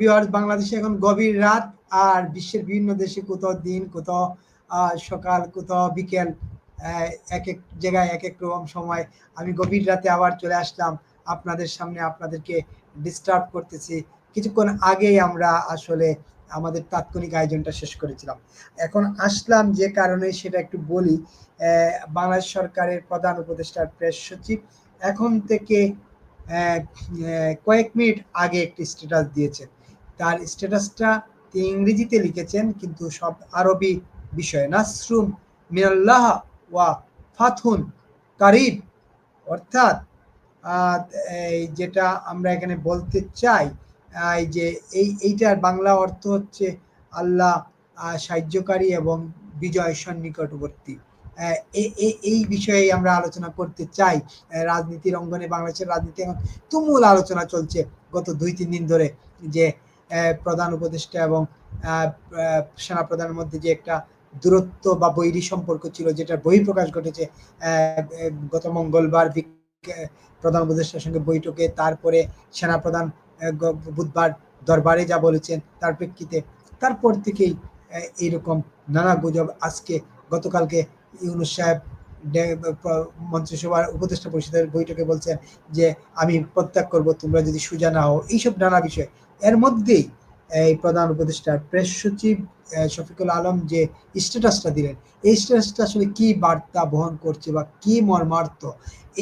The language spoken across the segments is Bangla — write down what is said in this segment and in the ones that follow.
ভিউয়ার্স, বাংলাদেশে এখন গভীর রাত আর বিশ্বের বিভিন্ন দেশে কোথাও দিন, কোথাও সকাল, কোথাও বিকেল এক এক জায়গায় এক এক রকম সময় আমি গভীর রাতে আবার চলে আসলাম আপনাদের সামনে, আপনাদেরকে ডিস্টার্ব করতেছি। কিছুক্ষণ আগেই আমরা আসলে আমাদের তাৎক্ষণিক আয়োজনটা শেষ করেছিলাম। এখন আসলাম যে কারণে সেটা একটু বলি বাংলাদেশ সরকারের প্রধান উপদেষ্টার প্রেস সচিব এখন থেকে কয়েক মিনিট আগে একটি স্ট্যাটাস দিয়েছেন। তার স্ট্যাটাসটা তিনি ইংরেজিতে লিখেছেন, কিন্তু সব আরবি বিষয়। নাসরুম মিনাল্লাহ ওয়া ফাথুন কারিব। অর্থাৎ এই যেটা আমরা এখানে বলতে চাই এই যে এই, এইটার বাংলা অর্থ হচ্ছে আল্লাহ সাহায্যকারী এবং বিজয় সন্নিকটবর্তী। এই বিষয়ে আমরা আলোচনা করতে চাই। রাজনীতির অঙ্গনে বাংলাদেশের রাজনীতি এখন তুমুল আলোচনা চলছে গত দুই, তিন দিন ধরে যে প্রধান উপদেষ্টা এবং সেনা প্রধানের মধ্যে যে একটা দূরত্ব বা বৈরী সম্পর্ক ছিল, যেটার বহিঃপ্রকাশ ঘটেছে গত মঙ্গলবার প্রধান উপদেষ্টার সঙ্গে বৈঠকে। তারপরে সেনা প্রধান বুধবার দরবারে যা বলেছেন তার প্রেক্ষিতে তারপর থেকেই এইরকম নানা গুজব। আজকে গতকালকে ইউনুস সাহেব মন্ত্রিসভার উপদেষ্টা পরিষদের বৈঠকে বলছেন যে, আমি প্রত্যাগ করব, তোমরা যদি সুজা না হও। এইসব নানা বিষয়। এর মধ্যেই এই প্রধান উপদেষ্টা প্রেস সচিব শফিকুল আলম যে স্ট্যাটাসটা দিলেন, এই স্ট্যাটাসটা আসলে কি বার্তা বহন করছে বা কি মর্মার্থ,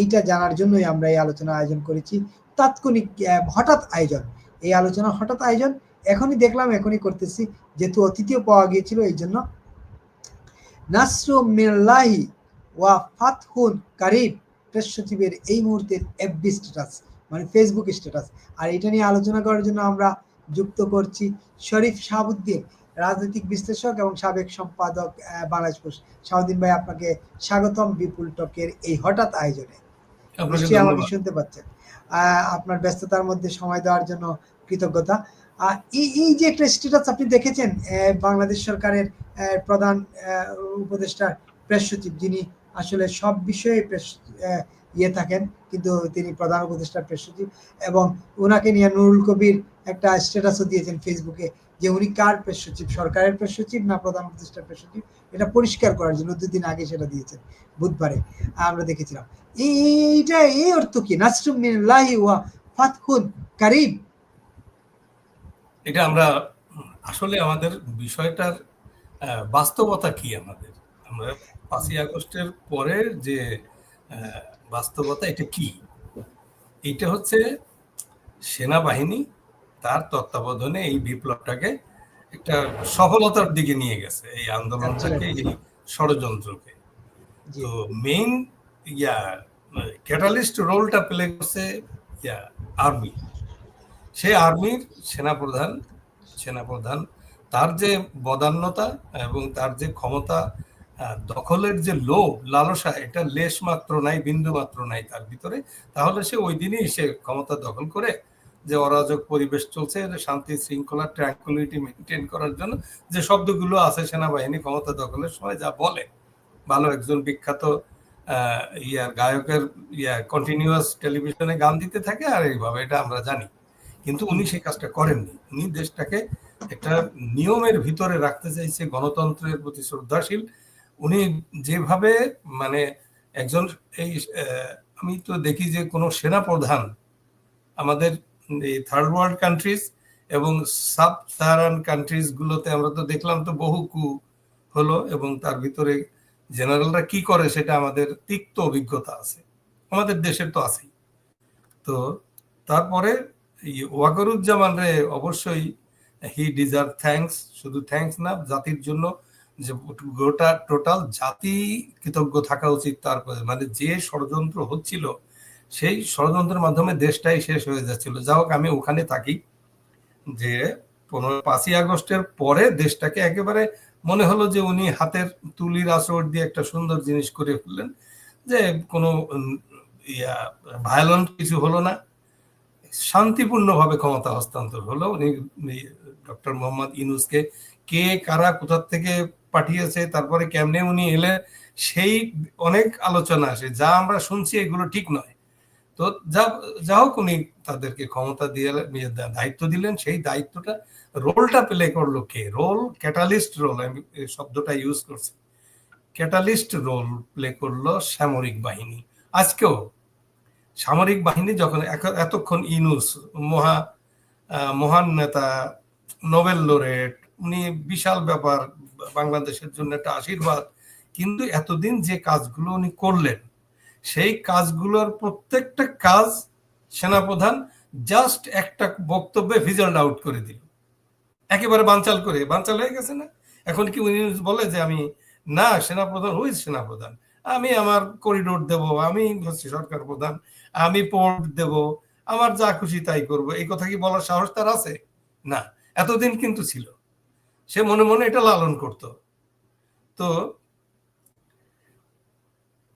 এইটা জানার জন্যই আমরা এই আলোচনা আয়োজন করেছি। তাৎক্ষণিক হঠাৎ আয়োজন, এই আলোচনা হঠাৎ আয়োজন, এখনই দেখলাম, এখনই করতেছি, যেহেতু অতিথিও পাওয়া গিয়েছিল, এই জন্য। নাসরুমিল্লাহি ওয়া ফাতহুন কারিব প্রেস সচিবের এই মুহূর্তের এফবি স্ট্যাটাস মানে ফেসবুক স্ট্যাটাস আর এটা নিয়ে আলোচনা করার জন্য আমরা যুক্ত করছি শরীফ শাহাবুদ্দিন রাজনৈতিক বিশ্লেষক এবং সাবেক সম্পাদক বাংলাদেশ পোস্ট। শাহাবুদ্দিন ভাই আপনাকে স্বাগতম বিপুল টকের এই হঠাৎ আয়োজনে। আমাকে শুনতে পাচ্ছেন। আপনার ব্যস্ততার মধ্যে সময় দেওয়ার জন্য কৃতজ্ঞতা। এই এই যে একটা স্ট্যাটাস আপনি দেখেছেন বাংলাদেশ সরকারের প্রধান উপদেষ্টার প্রেস সচিব যিনি আসলে সব বিষয়ে ইয়ে থাকেন। কিন্তু তিনি প্রধান উপদেষ্টার প্রেস সচিব এবং ওনাকে নিয়ে নুরুল কবির একটা স্ট্যাটাসও দিয়েছেন ফেসবুকে যে উনি কার প্রেস সচিব? সরকারের প্রেস সচিব না প্রধান উপদেষ্টার প্রেস সচিব? এটা পরিষ্কার করার জন্য দুদিন আগে সেটা দিয়েছেন বুধবারে। আমরা দেখেছিলাম। এইটা এই অর্থ কি? নাসরুম মিনাল্লাহি ওয়া ফাতহুন কারিব এটা আমরা, আসলে আমাদের বিষয়টার বাস্তবতা কি আমাদের? আমরা পাঁচই আগস্টের পরে যে বাস্তবতা এটা কি? এটা হচ্ছে সেনাবাহিনী তার তত্ত্বাবধানে এই বিপ্লবটাকে একটা সফলতার দিকে নিয়ে গেছে এই আন্দোলনটাকে এই ষড়যন্ত্রকে। তো মেইন ইয়া ক্যাটালিস্ট রোলটা প্লে করছে ইয়া আর্মি সেই আর্মির সেনাপ্রধান সেনাপ্রধান তার যে বদান্যতা এবং তার যে ক্ষমতা দখলের যে লোভ, লালসা, এটা লেশ মাত্র নাই, বিন্দু মাত্র নাই তার ভিতরে। তাহলে সে ওই দিনই সে ক্ষমতা দখল করে যে অরাজক পরিবেশ চলছে শান্তি, শৃঙ্খলা ট্র্যাঙ্কুলিটি মেনটেন করার জন্য যে শব্দগুলো আছে সেনাবাহিনী ক্ষমতা দখলের সময় যা বলে। ভালো একজন বিখ্যাত ইয়ার গায়কের, ইয়া কন্টিনিউয়াস টেলিভিশনে গান দিতে থাকে আর এইভাবে, এটা আমরা জানি। কিন্তু উনি সেই কাজটা করেননি। উনি দেশটাকে একটা নিয়মের ভিতরে রাখতে চাইছে, গণতন্ত্রের প্রতি শ্রদ্ধাশীল উনি যেভাবে মানে একজন এই আমি তো দেখি যে কোনো সেনা প্রধান আমাদের এই থার্ড ওয়ার্ল্ড কান্ট্রিজ এবং সাব সাহারান কান্ট্রিজ গুলোতে আমরা তো দেখলাম তো বহু কু হলো এবং তার ভিতরে জেনারেলরা কি করে সেটা আমাদের তিক্ত অভিজ্ঞতা আছে। আমাদের দেশের তো আছেই। তো তারপরে ওয়াকরুজ্জামান রে অবশ্যই হি ডিজার্ভ থ্যাংকস শুধু থ্যাংকস না, জাতির জন্য যে গোটা টোটাল জাতি কৃতজ্ঞ থাকা উচিত তার মানে যে ষড়যন্ত্র হচ্ছিল, সেই ষড়যন্ত্রের মাধ্যমে দেশটাই শেষ হয়ে যাচ্ছিল। যা হোক, আমি ওখানে থাকি যে পনেরো, পাঁচই আগস্টের পরে দেশটাকে একেবারে মনে হলো যে উনি হাতের তুলির আসর দিয়ে একটা সুন্দর জিনিস করে ফেললেন যে কোনো ইয়া ভায়োলেন্ট কিছু হলো না। শান্তিপূর্ণভাবে ক্ষমতা হস্তান্তর হলো। উনি ডক্টর মোহাম্মদ ইনুসকে কে কারা কোথার থেকে পাঠিয়েছে, তারপরে কেমনে উনি এলে, সেই অনেক আলোচনা আসে। যা আমরা শুনছি এগুলো ঠিক নয়। তো যা যা হোক উনি তাদেরকে ক্ষমতা দিয়ে দায়িত্ব দিলেন। সেই দায়িত্বটা রোলটা প্লে করল কে? রোল, ক্যাটালিস্ট রোল, আমি শব্দটা ইউজ করছি। ক্যাটালিস্ট রোল প্লে করল সামরিক বাহিনী। আজকেও সামরিক বাহিনী যখন এতক্ষণ ইনুস মহা মহান নেতা, নোবেল লোরেট উনি বিশাল ব্যাপার, বাংলাদেশের জন্য একটা আশীর্বাদ। কিন্তু এতদিন যে কাজগুলো উনি করলেন, সেই কাজগুলোর প্রত্যেকটা কাজ সেনাপ্রধান জাস্ট একটা বক্তব্যে ভিজল্ড আউট করে দিল। একেবারে বানচাল করে, বানচাল হয়ে গেছে না? এখন কি উনি বলে যে আমি, না, সেনাপ্রধান হুইজ সেনাপ্রধান? আমি আমার করিডোর দেব, আমি হচ্ছে সরকার প্রধান, আমি পোর্ট দেব, আমার যা খুশি তাই করব। এই কথা কি বলার সাহস তার আছে? না। এতদিন কিন্তু ছিল। সে মনে মনে এটা লালন করত। তো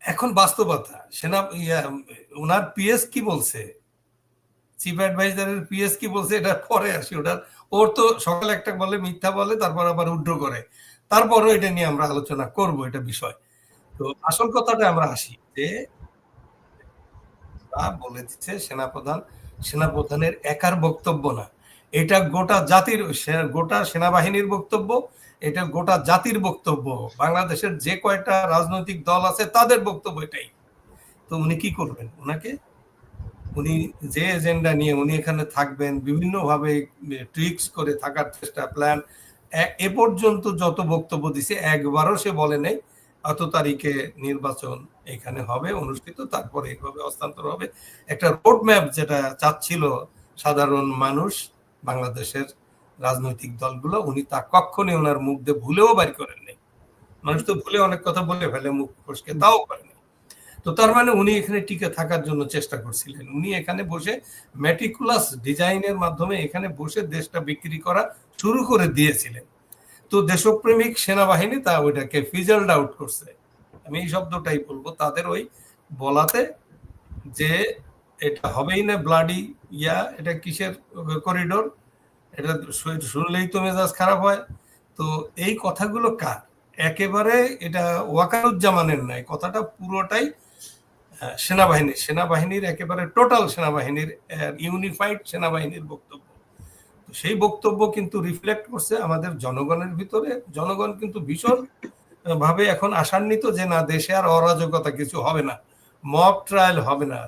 এখন বাস্তবতা, সেনা ওনার পিএস কি বলছে? চিফ অ্যাডভাইজারের পিএস কি বলছে এটা পরে আসি ওটা ওর তো সকালে একটা বলে, মিথ্যা বলে, তারপর আবার উড্র করে। তারপরও এটা নিয়ে আমরা আলোচনা করব এটা বিষয়। তো আসল কথাটা আমরা আসি যে বলে দিচ্ছে সেনাপ্রধান, সেনাপ্রধানের একার বক্তব্য না। এটা গোটা জাতির গোটা সেনাবাহিনীর বক্তব্য, এটা গোটা জাতির বক্তব্য। বাংলাদেশের যে কয়টা রাজনৈতিক দল আছে তাদের বক্তব্য এটাই। তো উনি কি করবেন? ওনাকে উনি যে এজেন্ডা নিয়ে উনি এখানে থাকবেন, বিভিন্নভাবে ট্রিক্স করে থাকার চেষ্টা, প্ল্যান। এ পর্যন্ত যত বক্তব্য দিছে, একবারও সে বলে নেই, এত তারিখে নির্বাচন এখানে হবে, অনুষ্ঠিত, তারপরে এইভাবে হস্তান্তর হবে। একটা রোড ম্যাপ যেটা চাচ্ছিল সাধারণ মানুষ বাংলাদেশের রাজনৈতিক দলগুলো, উনি তা কখনই ওনার মুখ দিয়ে ভুলেও বাড়ি করেন নাই মানুষ তো ভুলে অনেক কথা বলে ফেলে, মুখ ফসকে তাও করেনি। তো তার মানে উনি এখানে টিকে থাকার জন্য চেষ্টা করছিলেন। উনি এখানে বসে ম্যাটিকুলাস ডিজাইনের মাধ্যমে এখানে বসে দেশটা বিক্রি করা শুরু করে দিয়েছিলেন। তো দেশপ্রেমিক সেনাবাহিনী তা ওইটাকে ফিজাল্ড আউট করছে। আমি এই শব্দটাই বলব, তাদের ওই বলাতে যে এটা হবেই না ব্লাডি ইয়া এটা কিসের করিডোর এটা শুনলেই তো মেজাজ খারাপ হয়। তো এই কথাগুলো কার? একেবারে এটা ওয়াকারুজ্জামানের নাই কথাটা পুরোটাই আহ, সেনাবাহিনীর একেবারে টোটাল সেনাবাহিনীর ইউনিফাইড সেনাবাহিনীর বক্তব্য। তো সেই বক্তব্য কিন্তু রিফ্লেক্ট করছে আমাদের জনগণের ভিতরে। জনগণ কিন্তু ভীষণ ভাবে এখন আশান্বিত যে না দেশে আর অরাজকতা কিছু হবে না। মক ট্রায়াল হবে না।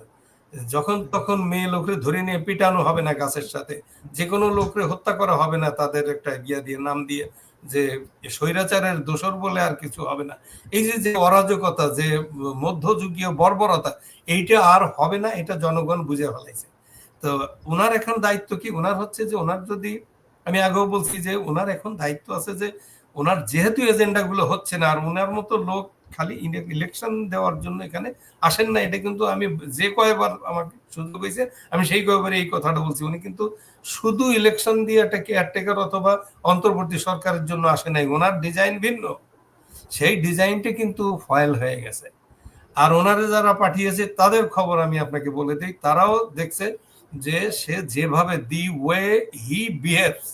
যখন তখন মেয়ে লোকরে ধরে নিয়ে পিটানো হবে না গাছের সাথে, যে কোনো লোকরে হত্যা করা হবে না তাদের একটা ইয়া দিয়ে, নাম দিয়ে, যে স্বৈরাচারের দোষর বলে আর কিছু হবে না। এই যে যে অরাজকতা, যে মধ্যযুগীয় বর্বরতা, এইটা আর হবে না, এটা জনগণ বুঝে ফেলাইছে। তো ওনার এখন দায়িত্ব কি? ওনার হচ্ছে যে ওনার যদি, আমি আগেও বলছি যে ওনার এখন দায়িত্ব আছে যে ওনার যেহেতু এজেন্ডাগুলো হচ্ছে না, আর ওনার মতো লোক খালি ইলেকশন দেওয়ার জন্য এখানে আসেন না। এটা কিন্তু আমি যে কয়বার আমাকে সুযোগ হয়েছে আমি সেই কয়বারে এই কথাটা বলছি। উনি কিন্তু শুধু ইলেকশন দিয়ে একটা কেয়ারটেকার অথবা অন্তর্বর্তী সরকারের জন্য আসে নাই। ওনার ডিজাইন ভিন্ন। সেই ডিজাইনটা কিন্তু ফয়েল হয়ে গেছে। আর ওনারা যারা পাঠিয়েছে, তাদের খবর আমি আপনাকে বলে দিই। তারাও দেখছে যে সে যেভাবে দি ওয়ে হি বিহেভস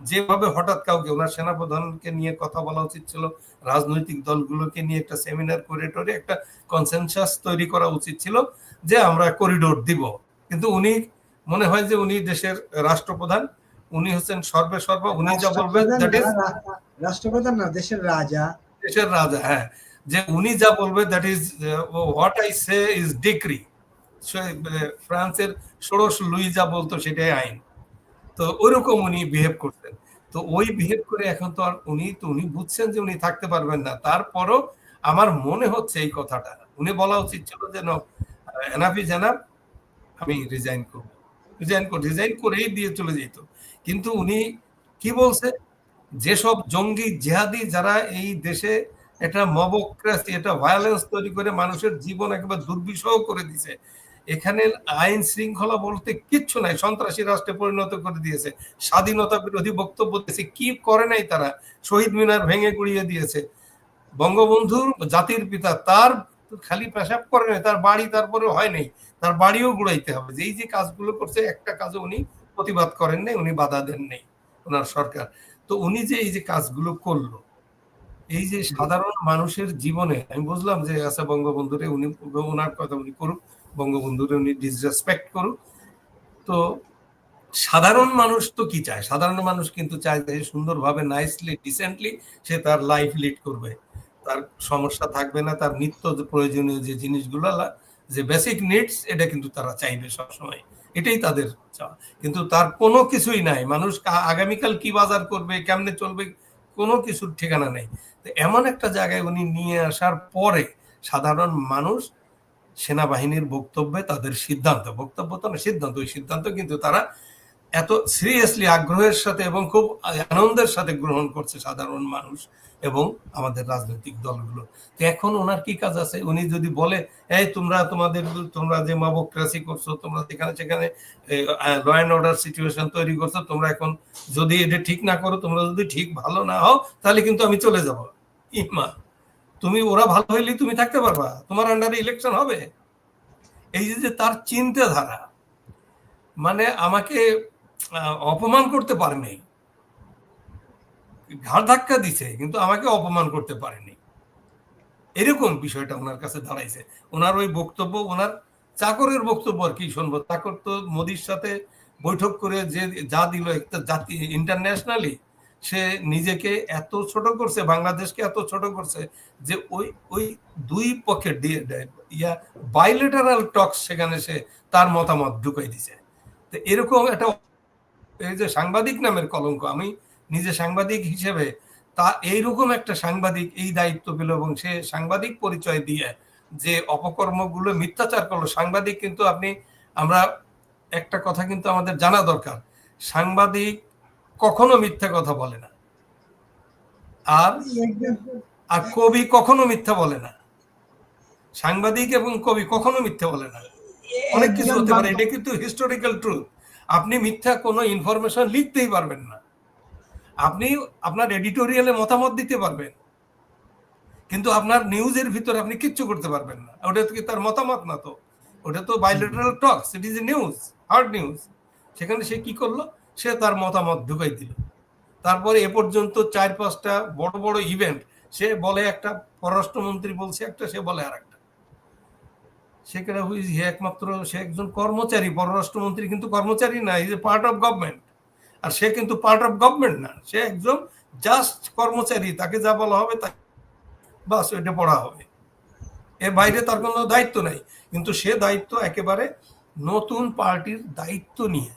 যেভাবে হঠাৎ কাউকে ওনার সেনাপ্রধানকে নিয়ে কথা বলা উচিত ছিল রাজনৈতিক দলগুলোকে নিয়ে একটা সেমিনার করে টরে একটা কনসেনসাস তৈরি করা উচিত ছিল যে আমরা করিডোর দিব। কিন্তু উনি মনে হয় যে উনি দেশের রাষ্ট্রপ্রধান উনি হচ্ছেন সর্বে সর্ব উনি যা বলবেন দ্যাট ইজ না, রাষ্ট্রপ্রধান না দেশের রাজা। দেশের রাজা হ্যাঁ। যে উনি যা বলবে that is what I say is decree ফ্রান্সের ষোড়শ লুই যা বলতো সেটাই আইন। তো ওইরকম উনি বিহেভ করতেন। তো ওই বিহেভ করে এখন তো আর উনি তো উনি বুঝছেন যে উনি থাকতে পারবেন না। তারপরও আমার মনে হচ্ছে এই কথাটা। উনি বলা উচিত ছিল যে এনাফি জানাব আমি রিজাইন করব। রিজাইন করে রিজাইন করেই দিয়ে চলে যেত। কিন্তু উনি কি বলছে? যেসব জঙ্গি জেহাদি যারা এই দেশে একটা মবক্রাসি একটা ভায়োলেন্স তৈরি করে মানুষের জীবন একেবারে দুর্বিষহ করে দিছে এখানে আইন শৃঙ্খলা বলতে কিচ্ছু নাই। সন্ত্রাসী রাষ্ট্রে পরিণত করে দিয়েছে। স্বাধীনতা বিরোধী বক্তব্য দিয়েছে। কি করে নাই তারা? শহীদ মিনার ভেঙে গুড়িয়ে দিয়েছে। বঙ্গবন্ধুর জাতির পিতা তার খালি পেশাব করে নাই। তার বাড়ি তারপরে হয় নাই। তার বাড়িও গুড়াইতে হবে। এই যে কাজগুলো করছে, একটা কাজে উনি প্রতিবাদ করেন নাই, উনি বাধা দেন নাই ওনার সরকার। তো উনি যে এই যে কাজগুলো করল, এই যে সাধারণ মানুষের জীবনে, আমি বুঝলাম যে আচ্ছা বঙ্গবন্ধুরে উনি, ওনার কথা উনি করুক। বঙ্গবন্ধুর উনি ডিসরেসপেক্ট করুক। তো সাধারণ মানুষ তো কি চায়? সাধারণ মানুষ কিন্তু চায় যে সুন্দরভাবে নাইসলি ডিসেন্টলি সে তার লাইফ লিড করবে। তার সমস্যা থাকবে না, তার নিত্য প্রয়োজনীয় যে জিনিসগুলো যে বেসিক নিডস এটা কিন্তু তারা চাইবে সবসময়। এটাই তাদের চাওয়া। কিন্তু তার কোনো কিছুই নাই। মানুষ আগামীকাল কি বাজার করবে, কেমনে চলবে, কোনো কিছুর ঠিকানা নেই। এমন একটা জায়গায় উনি নিয়ে আসার পরে সাধারণ মানুষ সেনাবাহিনীর বক্তব্যে তাদের সিদ্ধান্ত, বক্তব্য তো না, সিদ্ধান্ত, ওই সিদ্ধান্ত কিন্তু তারা এত সিরিয়াসলি আগ্রহের সাথে এবং খুব আনন্দের সাথে গ্রহণ করছে সাধারণ মানুষ এবং আমাদের রাজনৈতিক দলগুলো। তো এখন ওনার কি কাজ আছে? উনি যদি বলে, এই তোমরা তোমাদের, তোমরা যে মবক্রাসি করছ, তোমরা যেখানে সেখানে ল অ্যান্ড অর্ডার সিচুয়েশন তৈরি করছ, তোমরা এখন যদি এটা ঠিক না করো, তোমরা যদি ঠিক ভালো না হও, তাহলে কিন্তু আমি চলে যাব। ইমা তুমি ওরা ভালো হইলে তুমি থাকতে পারবা। তোমার আন্ডারে ইলেকশন হবে। এই যে তার চিন্তাধারা মানে আমাকে অপমান করতে পারেনি। ঘাড় ধাক্কা দিছে, কিন্তু আমাকে অপমান করতে পারেনি। এরকম বিষয়টা ওনার কাছে দাঁড়াইছে। ওনার ওই বক্তব্য, ওনার চাকরের বক্তব্য আর কি শুনব। চাকর তো মোদির সাথে বৈঠক করে যে, যা দিল একটা জাতি ইন্টারন্যাশনালি সে নিজেকে এত ছোট করছে, বাংলাদেশকে এত ছোট করছে যে ওই ওই দুই পক্ষে ইয়া বাইলেটারাল টক্স সেখানে সে তার মতামত ঢুকাই দিছে। তো এরকম একটা এই যে সাংবাদিক নামের কলঙ্ক, আমি নিজে সাংবাদিক হিসেবে তা এইরকম একটা সাংবাদিক এই দায়িত্ব পেল এবং সে সাংবাদিক পরিচয় দিয়ে যে অপকর্মগুলো মিথ্যাচার করল, সাংবাদিক কিন্তু আপনি, আমরা একটা কথা কিন্তু আমাদের জানা দরকার, সাংবাদিক কখনো মিথ্যা কথা বলে না। আর আর কবি কখনো মিথ্যা বলে না। সাংবাদিক এবং কবি কখনো মিথ্যা বলে না। অনেক কিছু হতে পারে, এটা কিন্তু হিস্টোরিক্যাল ট্রুথ আপনি মিথ্যা কোনো ইনফরমেশন লিখতেই পারবেন না। আপনি আপনার এডিটোরিয়ালে মতামত দিতে পারবেন। কিন্তু আপনার নিউজের ভিতরে আপনি কিচ্ছু করতে পারবেন না। ওটা তো কি তার মতামত না তো? ওটা তো bilateral talks it is a news hard news সেখানে সে কি করল? সে তার মতামত ঢুকাই দিল। তারপরে এ পর্যন্ত চার পাঁচটা বড় বড় ইভেন্ট সে বলে একটা, পররাষ্ট্রমন্ত্রী বলছে একটা, সে বলে আর একটা সেখানে হুইজ একমাত্র সে একজন কর্মচারী, পররাষ্ট্রমন্ত্রী কিন্তু কর্মচারী না is a part of government আর সে কিন্তু পার্ট অফ গভর্নমেন্ট না, সে একজন জাস্ট কর্মচারী, তাকে যা বলা হবে তা বাস ওইটা পড়া হবে। এর বাইরে তার কোনো দায়িত্ব নাই। কিন্তু সে দায়িত্ব একেবারে নতুন পার্টির দায়িত্ব নিয়ে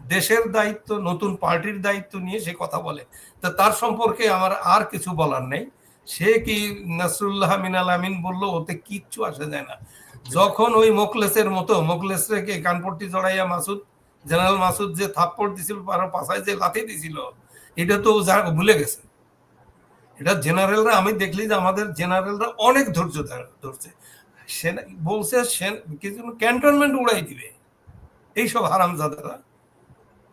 দেশের দায়িত্ব, নতুন পার্টির দায়িত্ব নিয়ে সে কথা বলে। তা তার সম্পর্কে আমার আর কিছু বলার নেই। সে কি নাসরুল্লাহ মিনাল আমিন বলল, ওতে কিচ্ছু আসে যায় না। যখন ওই মোকলেসের মতো মোকলেস রেখে কানপট্টি জড়াইয়া মাসুদ, জেনারেল মাসুদ যে থাপ্পড় দিছিল আর পাশায় যে লাথি দিছিল, এটা তো ভুলে গেছে। এটা জেনারেলরা, আমি দেখলি যে আমাদের জেনারেলরা অনেক ধৈর্য ধরছে। সেনা বলছে সেন কিছু ক্যান্টনমেন্ট উড়াই দিবে। এইসব হারামজাদারা।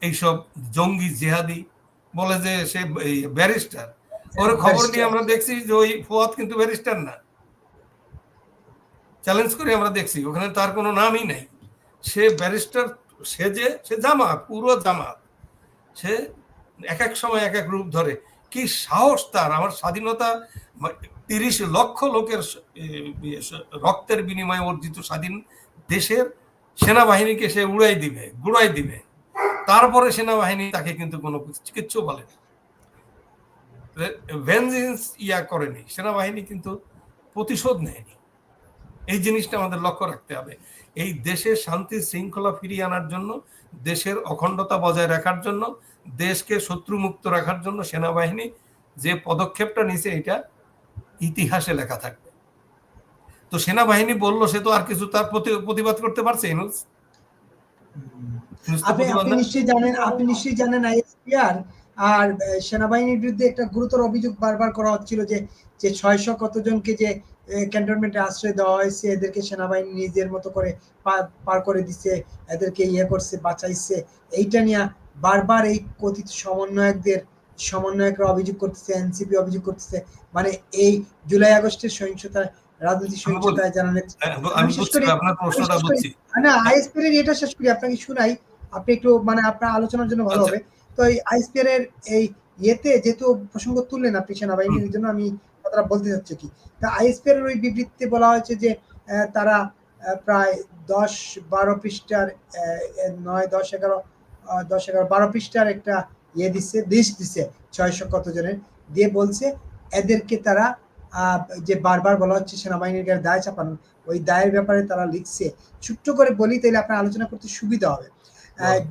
এইসব জঙ্গি জেহাদি বলে যে সে ব্যারিস্টার ওর খবর নিয়ে আমরা দেখছি যে ওই ফুয়াদ কিন্তু ব্যারিস্টার না। চ্যালেঞ্জ করে আমরা দেখছি ওখানে তার কোনো নামই নাই। সে ব্যারিস্টার সে যে সে জামাত পুরো জামাত। সে এক এক সময় এক এক রূপ ধরে। কি সাহস তার আমার স্বাধীনতা তিরিশ লক্ষ লোকের রক্তের বিনিময়ে অর্জিত স্বাধীন দেশের সেনাবাহিনীকে সে উড়াই দিবে গুড়াই দিবে। তারপরে সেনাবাহিনী তাকে কিন্তু কোনো কিচ্ছু বলে ভেঞ্জেন্স ইয়া করেনি। সেনাবাহিনী কিন্তু প্রতিশোধ নেয়নি। এই জিনিসটা আমাদের লক্ষ্য রাখতে হবে। এই দেশের শান্তি শৃঙ্খলা ফিরিয়ে আনার জন্য, দেশের অখণ্ডতা বজায় রাখার জন্য, দেশকে শত্রুমুক্ত রাখার জন্য সেনাবাহিনী যে পদক্ষেপটা নিছে এটা ইতিহাসে লেখা থাকবে। তো সেনাবাহিনী বলল, সে তো আর কিছু তার প্রতি- প্রতিবাদ করতে পারছে, ইনুস? আপনি আপনি নিশ্চয়ই জানেন আপনি নিশ্চয়ই জানেন আইএসপিআর আর সেনাবাহিনীর বিরুদ্ধে একটা গুরুতর অভিযোগ বারবার করা হচ্ছিল যে যে ছয়শো কতজনকে যে ক্যান্টনমেন্টে আশ্রয় দেওয়া হয়েছে এদেরকে সেনাবাহিনী নিজের মতো করে পার করে দিচ্ছে এদেরকে ইয়ে করছে বাঁচাইছে। এইটা নিয়ে বারবার এই কথিত সমন্বয়কদের সমন্বয়করা অভিযোগ করতেছে এনসিপি অভিযোগ করতেছে। মানে এই জুলাই আগস্টের সহিংসতা রাজনৈতিক সহিংসতায় জানা হ্যাঁ, আমি বুঝছি আপনার প্রশ্নটা বুঝছি। না আইএসপিআর এর এটা শেষ করি আপনাকে শুনাই আপনি একটু মানে আপনার আলোচনার জন্য ভালো আচ্ছা। হবে। তো এই আইএসপিআর এর এই ইয়েতে যেহেতু প্রসঙ্গ তুললেন আপনি সেনাবাহিনীর জন্য আমি কথাটা বলতে চাচ্ছি কি। তা আইএসপিআর এর ওই বিবৃতিতে বলা হয়েছে যে তারা প্রায় দশ বারো পৃষ্ঠার নয় দশ এগারো দশ এগারো বারো পৃষ্ঠার একটা ইয়ে দিচ্ছে লিস্ট দিচ্ছে ছয়শো কত জনের। দিয়ে বলছে এদেরকে তারা যে বারবার বলা হচ্ছে সেনাবাহিনীর গায়ে দায় চাপানো ওই দায়ের ব্যাপারে তারা লিখছে ছোট্ট করে বলি তাহলে আপনার আলোচনা করতে সুবিধা হবে।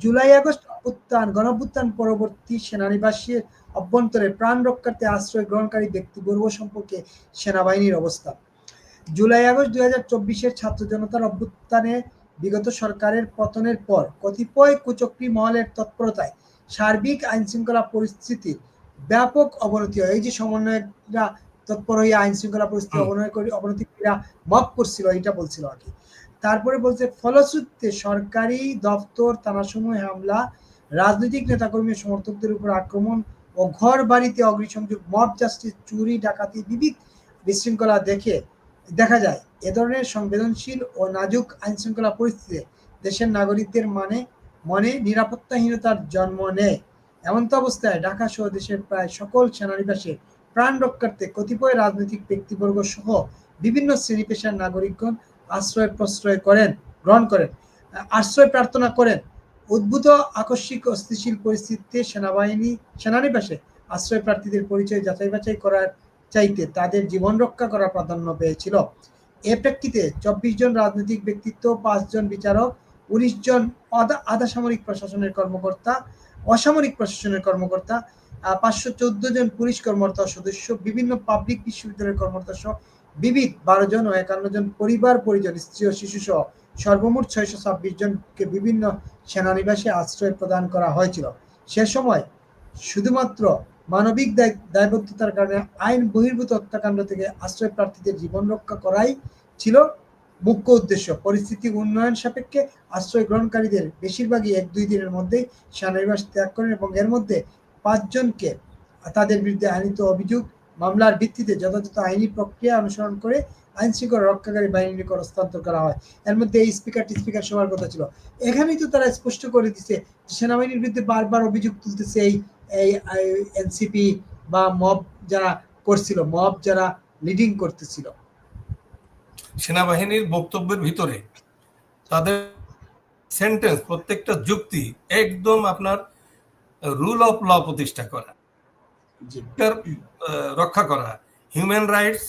জুলাই আগস্ট অভ্যুত্থান গণঅভ্যুত্থান পরবর্তী সেনানিবাসের অভ্যন্তরে প্রাণ রক্ষার্থে আশ্রয় গ্রহণকারী ব্যক্তিবর্গ সম্পর্কে সেনাবাহিনীর অবস্থা। জুলাই আগস্ট দুই হাজার চব্বিশের ছাত্র জনতার অভ্যুত্থানে বিগত সরকারের পতনের পর কতিপয় কুচক্রী মহলের তৎপরতায় সার্বিক আইন শৃঙ্খলা পরিস্থিতির ব্যাপক অবনতি হয়। এই যে সমন্বয়করা তৎপর হয়ে আইন শৃঙ্খলা পরিস্থিতি। অবনয় করে অবনতি ক্রীড়া মপ করছিল এটা বলছিল আর কি। তারপরে বলছে ফলশ্রুতিতে সরকারি দপ্তর থানাসমূহে হামলা রাজনৈতিক নেতাকর্মী সমর্থকদের উপর আক্রমণ ও ঘর বাড়িতে অগ্নিসংযোগ মব জাস্টিস চুরি ডাকাতি বিবিধ বিশৃঙ্খলা দেখে দেখা যায়। এ ধরনের সংবেদনশীল ও নাজুক আইন শৃঙ্খলা পরিস্থিতিতে দেশের নাগরিকদের মানে মনে নিরাপত্তাহীনতার জন্ম নেয়। এমন্ত অবস্থায় ঢাকা সহ দেশের প্রায় সকল সেনানিবাসে প্রাণ রক্ষার্থে কতিপয় রাজনৈতিক ব্যক্তিবর্গ সহ বিভিন্ন শ্রেণি পেশার নাগরিকগণ আশ্রয় প্রশ্রয় করেন, গ্রহণ করেন, আশ্রয় প্রার্থনা করেন। উদ্ভূত আকস্মিক অস্থিতিশীল পরিস্থিতিতে সেনাবাহিনী, সেনানিবাসে আশ্রয় প্রার্থীদের পরিচয় যাচাই বাছাই করার চাইতে তাদের জীবন রক্ষা করা প্রাধান্য পেয়েছিল। এ প্রেক্ষিতে চব্বিশ জন রাজনৈতিক ব্যক্তিত্ব পাঁচজন বিচারক, উনিশ জন আধা সামরিক প্রশাসনের কর্মকর্তা, অসামরিক প্রশাসনের কর্মকর্তা পাঁচশো চোদ্দ জন পুলিশ কর্মকর্তা সদস্য, বিভিন্ন পাবলিক বিশ্ববিদ্যালয়ের কর্মকর্তা সহ বিবিধ বারো জন ও একান্ন জন পরিবার, পরিজন, স্ত্রী ও শিশু সহ সর্বমোট ছয়শো ছাব্বিশ জনকে বিভিন্ন সেনানিবাসে আশ্রয় প্রদান করা হয়েছিল। সে সময় শুধুমাত্র মানবিক দায়বদ্ধতার কারণে আইন বহির্ভূত হত্যাকাণ্ড থেকে আশ্রয় প্রার্থীদের জীবন রক্ষা করাই ছিল মুখ্য উদ্দেশ্য। পরিস্থিতি উন্নয়ন সাপেক্ষে আশ্রয় গ্রহণকারীদের বেশিরভাগই এক দুই দিনের মধ্যেই সেনানিবাস ত্যাগ করেন এবং এর মধ্যে পাঁচজনকে তাদের বিরুদ্ধে আনিত অভিযোগ, মামলার ভিত্তিতে যথাযথ আইনি প্রক্রিয়া অনুসরণ করে আইন শৃঙ্খলা রক্ষাকারী বাহিনীর নিকট হস্তান্তর করা হয়। এর মধ্যে এই স্পিকার স্পিকার সবার কথা ছিল। এখানেই তো তারা স্পষ্ট করে দিছে সেনাবাহিনীর বিরুদ্ধে বারবার অভিযোগ তুলতেছে এই এই এনসিপি বা মব যারা করছিল মব যারা লিডিং করতেছিল। সেনাবাহিনীর বক্তব্যের ভিতরে তাদের সেন্টেন্স প্রত্যেকটা যুক্তি একদম আপনার রুল অফ ল প্রতিষ্ঠা করা রক্ষা করা। হিউম্যান রাইটস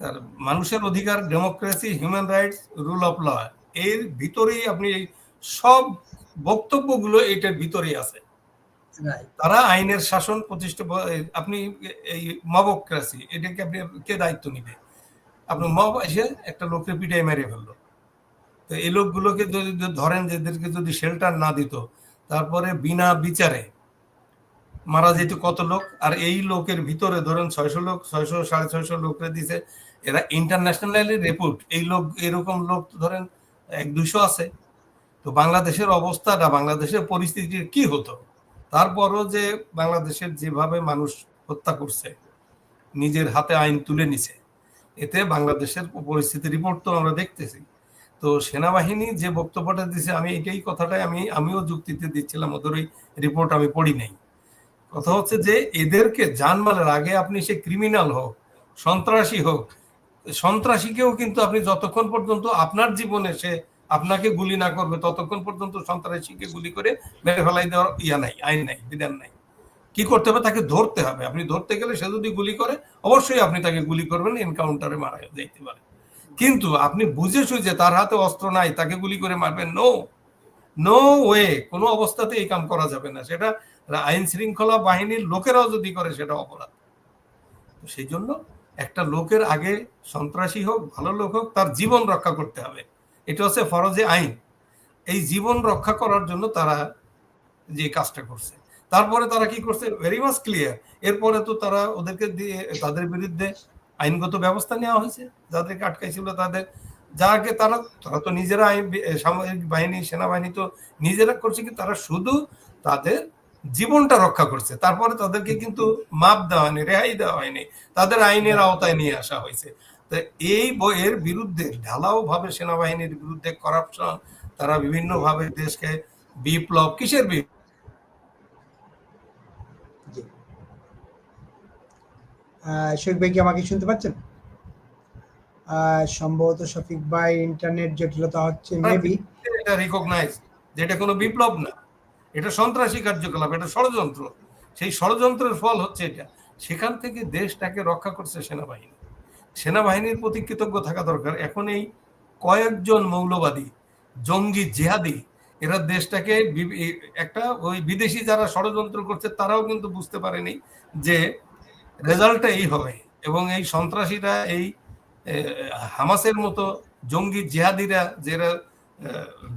তার মানুষের অধিকার democracy human rights rule of law এর ভিতরেই আপনি সব বক্তব্যগুলো এটার ভিতরেই আছে। তারা আইনের শাসন প্রতিষ্ঠা আপনি এই মবক্রাসি এটাকে আপনি কে দায়িত্ব নিবে? আপনি মব এসে একটা লোককে পিটাই মেরে ফেলল। তো এই লোকগুলোকে যদি যদি ধরেন যে এদেরকে যদি শেল্টার না দিত তারপরে বিনা বিচারে মারা যেত কত লোক, আর এই লোকের ভিতরে ধরেন ছয়শো লোক, ছয়শো, সাড়ে ছয়শো লোকরে দিছে, এরা ইন্টারন্যাশনালি রিপোর্ট এই লোক, এরকম লোক ধরেন এক দুইশো আছে। তো বাংলাদেশের অবস্থাটা, বাংলাদেশের পরিস্থিতি কি হতো? তারপরও যে বাংলাদেশের যেভাবে মানুষ হত্যা করছে, নিজের হাতে আইন তুলে নিছে, এতে বাংলাদেশের পরিস্থিতি রিপোর্ট তো আমরা দেখতেছি। তো সেনাবাহিনী যে বক্তব্যটা দিছে, আমি এটাই কথাটাই আমি, আমিও যুক্তিতে দিচ্ছিলাম, ওদের ওই রিপোর্ট আমি পড়ি নাই। কথা হচ্ছে যে এদেরকে জানমালের, আগে আপনি সে ক্রিমিনাল হোক, সন্ত্রাসী হোক, সন্ত্রাসীকেও কিন্তু আপনি যতক্ষণ পর্যন্ত আপনার জীবনে সে আপনাকে গুলি না করবে, ততক্ষণ পর্যন্ত সন্ত্রাসীকে গুলি করে মেরে ফেলাই দেওয়ার ইয়া নাই, আইন নাই, বিধান নাই। কি করতে হবে? তাকে ধরতে হবে। আপনি ধরতে গেলে সে যদি গুলি করে, অবশ্যই আপনি তাকে গুলি করবেন, এনকাউন্টারে মারা যেতে পারে। কিন্তু আপনি বুঝে সুঝে তার হাতে অস্ত্র নাই, তাকে গুলি করে মারবেন? নো নো ওয়ে কোনো অবস্থাতে এই কাম করা যাবে না। সেটা আইন শৃঙ্খলা বাহিনীর লোকেরাও যদি করে, সেটা অপরাধ। তো সেই জন্য একটা লোকের আগে সন্ত্রাসী হোক, ভালো লোক হোক, তার জীবন রক্ষা করতে হবে। এটা হচ্ছে ফরজে আইন। এই জীবন রক্ষা করার জন্য তারা যে কাজটা করছে। তারপরে তারা কি করছে? ভেরি মাচ ক্লিয়ার এরপরে তো তারা ওদেরকে দিয়ে, তাদের বিরুদ্ধে আইনগত ব্যবস্থা নেওয়া হয়েছে, যাদেরকে আটকাইছিল তাদের, যাকে তারা তারা তো নিজেরা আইন সামরিক বাহিনী, সেনাবাহিনী তো নিজেরা করছে কি তারা শুধু তাদের জীবনটা রক্ষা করছে। তারপরে তাদেরকে কিন্তু মাপ দেওয়া হয়নি, রেহাই দেওয়া হয়নি, তাদের আইনের আওতায় নিয়ে আসা হয়েছে। তো এই বইয়ের বিরুদ্ধে ঢালাও ভাবে সেনাবাহিনীর বিরুদ্ধে করাপশন, তারা বিভিন্ন ভাবে দেশকে বিপ্লব, কিসের বিপ্লব শফিক ভাই কি আমাকে শুনতে পাচ্ছেন? সম্ভবত শফিক ভাই ইন্টারনেট জটিলতা হচ্ছে মেবি এটা রিকগনাইজ যেটা কোনো বিপ্লব না। এটা সন্ত্রাসী কার্যকলাপ এটা ষড়যন্ত্র। সেই ষড়যন্ত্রের ফল হচ্ছে এটা। সেখান থেকে দেশটাকে রক্ষা করছে সেনাবাহিনী। সেনাবাহিনীর প্রতি কৃতজ্ঞ থাকা দরকার। এখন এই কয়েকজন মৌলবাদী জঙ্গি জেহাদি এরা দেশটাকে একটা ওই বিদেশি যারা ষড়যন্ত্র করছে তারাও কিন্তু বুঝতে পারেনি যে রেজাল্টটা এই হবে। এবং এই সন্ত্রাসীরা এই হামাসের মতো জঙ্গি জেহাদিরা যারা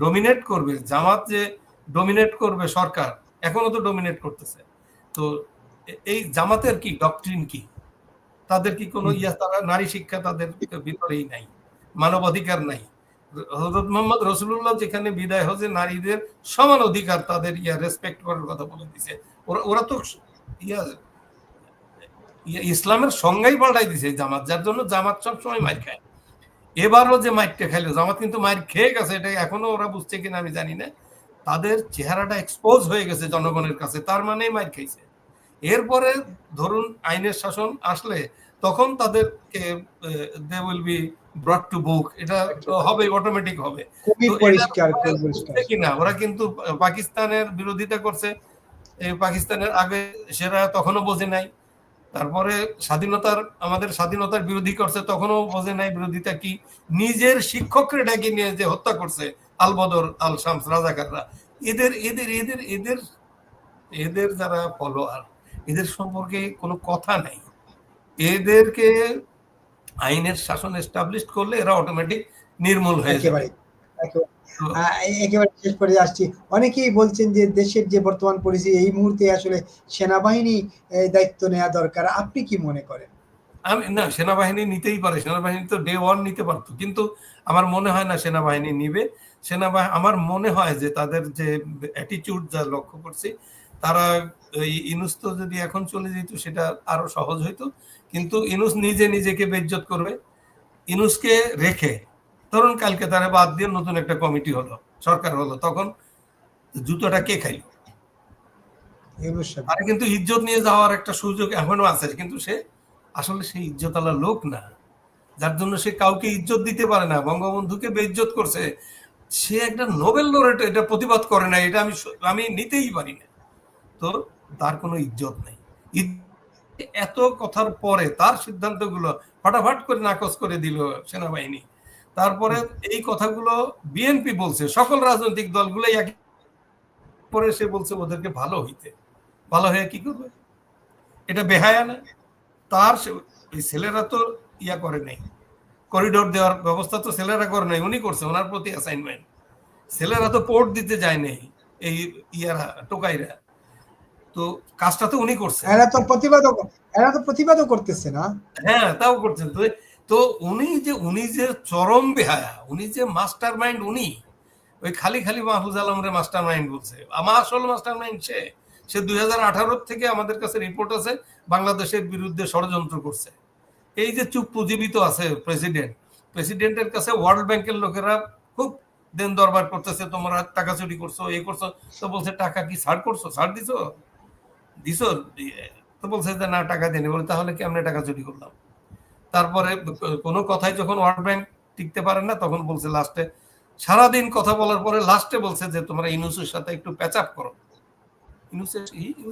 ডমিনেট করবে জামাত যে ডমিনেট করবে সরকার এখনও তো ডমিনেট করতেছে। তো এই জামাতের কি ডকট্রিন কি? তাদের কি কোনো ইয়া তারা নারী শিক্ষা তাদের ভিতরেই নাই মানবাধিকার নাই। হজরত মোহাম্মদ রসুল্লাহ যেখানে বিদায় হচ্ছে নারীদের সমান অধিকার তাদের ইয়া রেসপেক্ট করার কথা বলে দিছে। ওরা ওরা তো ইয়া ইয়া ইসলামের সংজ্ঞাই পাল্টাই দিছে এই জামাত যার জন্য জামাত সবসময় মার খায়। এবারও যে মাইরটা খাইলো জামাত কিন্তু মাইর খেয়ে গেছে এটা এখনও ওরা বুঝছে কিনা আমি জানি না। তাদের চেহারাটা এক্সপোজ হয়ে গেছে জনগণের কাছে তার মানেই মাইর খাইছে। এরপরে ধরুন আইনের শাসন আসলে তখন তাদেরকে they will be brought to book এটা হবে অটোমেটিক হবে। কিনা? ওরা কিন্তু পাকিস্তানের বিরোধিতা করছে পাকিস্তানের আগে সেরা তখনও বোঝে নাই। তারপরে স্বাধীনতার, আমাদের স্বাধীনতার বিরোধী করছে, তখনও বোঝে নাই বিরোধিতা কি। নিজের শিক্ষককে ডেকে নিয়ে যে হত্যা করছে আল বদর আল শামস রাজাকাররা, এদের এদের এদের এদের এদের যারা ফলোয়ার এদের সম্পর্কে কোনো কথা নাই। এদেরকে আইনের শাসন এস্টাবলিশ করলে এরা অটোমেটিক নির্মূল হয়ে যাবে। একেবারে শেষ করে আসছি। অনেকেই বলছেন যে দেশের যে বর্তমান পরিস্থিতি এই মুহূর্তে আসলে সেনাবাহিনী দায়িত্ব নেওয়া দরকার। আপনি কি মনে করেন? আমি না সেনাবাহিনী নিতেই পারে। সেনাবাহিনী তো ডে ওয়ান নিতে পারতো। কিন্তু আমার মনে হয় না সেনাবাহিনী নিবে। সেনাবাহিনী আমার মনে হয় যে তাদের যে অ্যাটিটিউড যা লক্ষ্য করছি তারা এই ইনুস তো যদি এখন চলে যেত সেটা আরও সহজ হইতো। কিন্তু ইনুস নিজে নিজেকে বেজ্জত করবে। ইনুসকে রেখে ধরুন কালকে তারা বাদ দিয়ে নতুন একটা কমিটি হলো সরকার হলো তখন জুতোটা কে খাইলো। তার কিন্তু ইজ্জত নিয়ে যাওয়ার একটা সুযোগ এখনও আছে কিন্তু সে আসলে সেই ইজ্জতওয়ালা লোক না যার জন্য সে কাউকে ইজ্জত দিতে পারে না বঙ্গবন্ধুকে বেইজ্জত করছে। সে একটা নোবেল লোরেট এটা প্রতিবাদ করে না এটা আমি আমি নিতেই পারি না। তো তার কোনো ইজ্জত নেই। এত কথার পরে তার সিদ্ধান্তগুলো ফটাফট করে নাকচ করে দিল সেনাবাহিনী। তারপরে এই কথাগুলো বিএনপি বলছে সকল রাজনৈতিক দলগুলোই একই পরে সে বলছে ওদেরকে ভালো হইতে। ভালো হয়ে কি করবে? এটা বেহায়া না? তার ছেলেরা তো ইয়া করে নাই। করিডোর দেওয়ার ব্যবস্থা তো ছেলেরা করে নাই উনি করছে ওনার প্রতি অ্যাসাইনমেন্ট ছেলেরা তো পোর্ট দিতে যায় নাই এই ইয়ারা টোকাইরা। তো কাজটা তো উনি করছে এরা তো প্রতিবাদও এরা তো প্রতিবাদও করতেছে না। হ্যাঁ তাও করছেন। তো তো উনি যে উনি যে চরম বেহায়া, উনি যে মাস্টার মাইন্ড উনি, ওই খালি খালি মাহফুজ আলমরে মাস্টার মাইন্ড বলছে। আমার আসল মাস্টার মাইন্ড সে। সে দু হাজার আঠারো থেকে আমাদের কাছে রিপোর্ট আছে, বাংলাদেশের বিরুদ্ধে ষড়যন্ত্র করছে। এই যে চুপ পুঁজিবিত আছে প্রেসিডেন্ট, প্রেসিডেন্টের কাছে ওয়ার্ল্ড ব্যাংকের লোকেরা খুব দেন দরবার করতেছে, তোমরা টাকা চুরি করছ এই করছ। তো বলছে, টাকা কি ছাড় করছ? ছাড় দিছো? দিছো তো বলছে যে, না, টাকা দেনি বলে, তাহলে কি আমরা টাকা চুরি করলাম? তারপরে কোনো কথাই যখন ওয়ার্ল্ড ব্যাংক টিকতে পারে না তখন বলছে লাস্টে সারাদিন কথা বলার পরে লাস্টে বলছে যে তোমরা ইনুসের সাথে একটু প্যাচ আপ করো। ইনুসের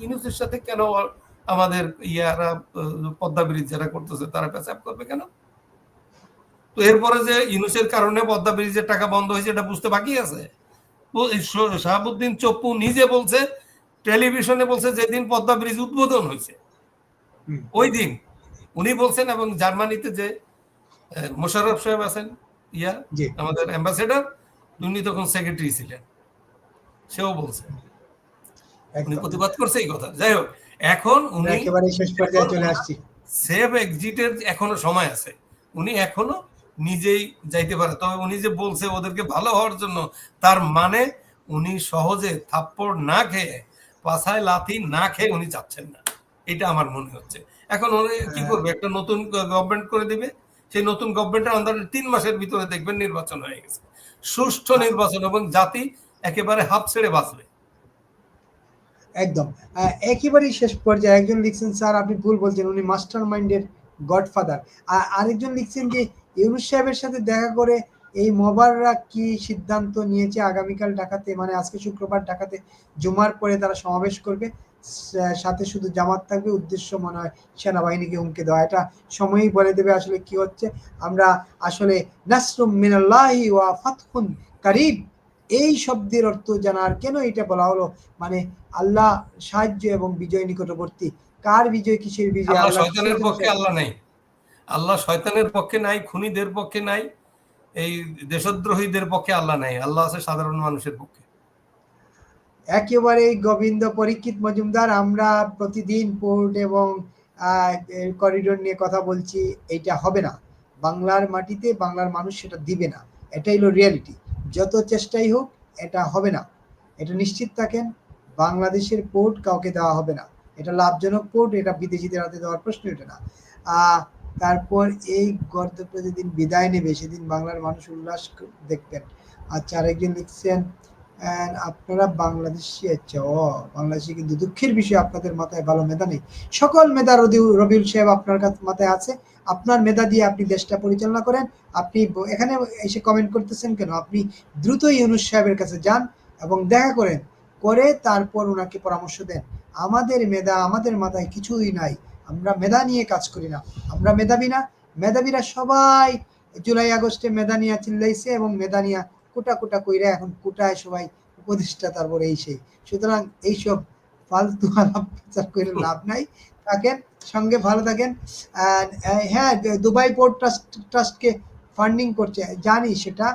ইনুসের সাথে কেন আমাদের ইয়ারা পদ্মা ব্রিজ যারা করতেছে তারা প্যাচ আপ করবে কেন? তো এরপরে যে ইনুসের কারণে পদ্মা ব্রিজের টাকা বন্ধ হয়েছে এটা বুঝতে বাকি আছে। শাহাবুদ্দিন চপ্পু নিজে বলছে টেলিভিশনে বলছে যেদিন পদ্মা ব্রিজ উদ্বোধন হয়েছে ওই দিন উনি বলছেন এবং জার্মানিতে যে আহ, মোশাররফ সাহেব আছেন ইয়া আমাদের অ্যাম্বাসেডর উনি তখন সেক্রেটারি ছিলেন। সেও বলছে উনি প্রতিবাদ করছে এই কথা। যাই হোক এখন উনি একেবারে শেষ পর্যায়ে চলে আসছি। সেভ এক্সিটের এখনও সময় আছে। উনি এখনও নিজেই যাইতে পারে। তবে উনি যে বলছে ওদেরকে ভালো হওয়ার জন্য তার মানে উনি সহজে থাপ্পড় না খেয়ে পাছায় লাথি না খেয়ে উনি যাচ্ছেন না। এটা আমার মনে হচ্ছে। এখন উনি কি হ্যাঁ। করবে? একটা নতুন গভর্নমেন্ট করে দিবে। সেই নতুন গভর্নমেন্টের আন্ডারে তিন মাসের ভিতরে দেখবেন নির্বাচন হয়ে গেছে। সুষ্ঠু নির্বাচন এবং জাতি একেবারে হাত ছেড়ে বাঁচবে। একদম। একেবারেই শেষ পর্যায়ে একজন লিখছেন স্যার আপনি ভুল বলছেন। উনি মাস্টার মাইন্ডের গডফাদার। আর আরেকজন লিখছেন যে ইউনুস সাহেবের সাথে দেখা করে এই মবাররা কি সিদ্ধান্ত নিয়েছে? আগামীকাল ঢাকাতে মানে আজকে শুক্রবার ঢাকাতে জুমার পরে তারা সমাবেশ করবে। সাথে শুধু জামাত থাকবে উদ্দেশ্য মনে হয় সেনাবাহিনীকে হুমকি দেওয়া। এটা সময়ই বলে দেবে আসলে কি হচ্ছে। আমরা আসলে নাসরুম মিনাল্লাহি ওয়া ফাতহুন কারিব। এই শব্দের অর্থ জানার কেন এটা বলা হলো? মানে আল্লাহ সাহায্য এবং বিজয় নিকটবর্তী। কার বিজয় কিসের বিজয়? আল্লাহ শয়তানের পক্ষে আল্লাহ নাই। আল্লাহ শয়তানের পক্ষে নাই খুনিদের পক্ষে নাই এই দেশদ্রোহীদের পক্ষে আল্লাহ নাই। আল্লাহ আছে সাধারণ মানুষের পক্ষে। একেবারে গোবিন্দ পরীক্ষিত মজুমদার, আমরা প্রতিদিন পোর্ট এবং করিডোর নিয়ে কথা বলছি, এইটা হবে না। বাংলার মাটিতে বাংলার মানুষ সেটা দিবে না। এটাই হলো রিয়ালিটি যত চেষ্টাই হোক, এটা হবে না। এটা নিশ্চিত থাকেন, বাংলাদেশের পোর্ট কাউকে দেওয়া হবে না। এটা লাভজনক পোর্ট, এটা বিদেশিদের হাতে দেওয়ার প্রশ্ন, এটা না। তারপর এই গর্ত যেদিন বিদায় নেবে, সেদিন বাংলার মানুষ উল্লাস দেখবেন। আচ্ছা আরেকজন লিখছেন আপনারা বাংলাদেশি আচ্ছা কিন্তু দুঃখের বিষয়, আপনাদের মাথায় ভালো মেধা নেই। সকল মেধা রবিউল সাহেব আপনার মাথায় আছে। আপনার মেধা দিয়ে আপনি দেশটা পরিচালনা করেন। আপনি এখানে এসে কমেন্ট করতেছেন কেন? আপনি দ্রুত ইউনুস সাহেবের কাছে যান এবং দেখা করেন। করে তারপর ওনাকে পরামর্শ দেন। আমাদের মেধা, আমাদের মাথায় কিছুই নাই। আমরা মেধা নিয়ে কাজ করি না। আমরা মেধাবী না। মেধাবীরা সবাই জুলাই আগস্টে মেধা নিয়ে চিল্লাইছে এবং মেধা নিয়ে কোটা কোটা কইরা এখন কোটায় সবাই উপদেষ্টা তারপর এই সেই। সুতরাং এইসব ফালতু আলাপ প্রচার করে লাভ নাই। থাকেন, সঙ্গে ভালো থাকেন। হ্যাঁ দুবাই পোর্ট ট্রাস্ট, ট্রাস্টকে ফান্ডিং করছে, জানি সেটা।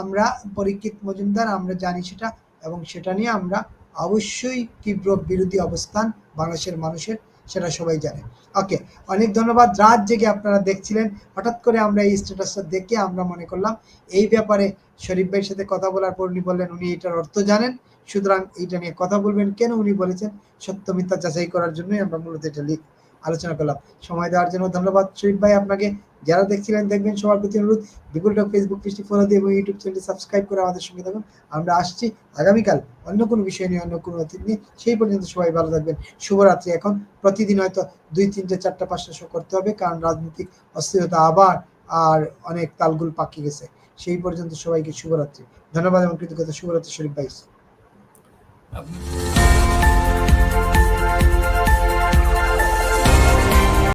আমরা পরীক্ষিত মজুমদার, আমরা জানি সেটা এবং সেটা নিয়ে আমরা অবশ্যই তীব্র বিরোধী অবস্থান বাংলাদেশের মানুষের সেটা সবাই জানে। ওকে, অনেক ধন্যবাদ। রাত জেগে আপনারা দেখছিলেন। হঠাৎ করে আমরা এই স্ট্যাটাসটা দেখে আমরা মনে করলাম, এই ব্যাপারে শরীফ ভাইয়ের সাথে কথা বলার পর উনি বললেন, উনি এটার অর্থ জানেন। সুতরাং এইটা নিয়ে কথা বলবেন। কেন উনি বলেছেন? সত্য মিথ্যা যাচাই করার জন্যই আমরা মূলত এটা লিখ, আলোচনা করলাম। সময় দেওয়ার জন্য ধন্যবাদ। শরীফ ভাই, আপনাকে যারা দেখছিলেন, দেখবেন সবার প্রতি অনুরোধ বিপুল টক ফেসবুক পেজটি ফলো দিয়ে এবং ইউটিউব চ্যানেলটি সাবস্ক্রাইব করে আমাদের সঙ্গে থাকুন। আমরা আসছি আগামীকাল অন্য কোনো বিষয় নিয়ে, অন্য কোনো অতিথি নিয়ে। সেই পর্যন্ত সবাই ভালো থাকবেন, শুভরাত্রি এখন। প্রতিদিন হয়তো দুই, তিনটে, চারটা, পাঁচটা শো করতে হবে, কারণ রাজনৈতিক অস্থিরতা আবার আর অনেক তালগুল পাকিয়ে গেছে। সেই পর্যন্ত সবাইকে শুভরাত্রি। ধন্যবাদ এবং কৃতজ্ঞতা। শুভরাত্রি, শরীফ ভাই।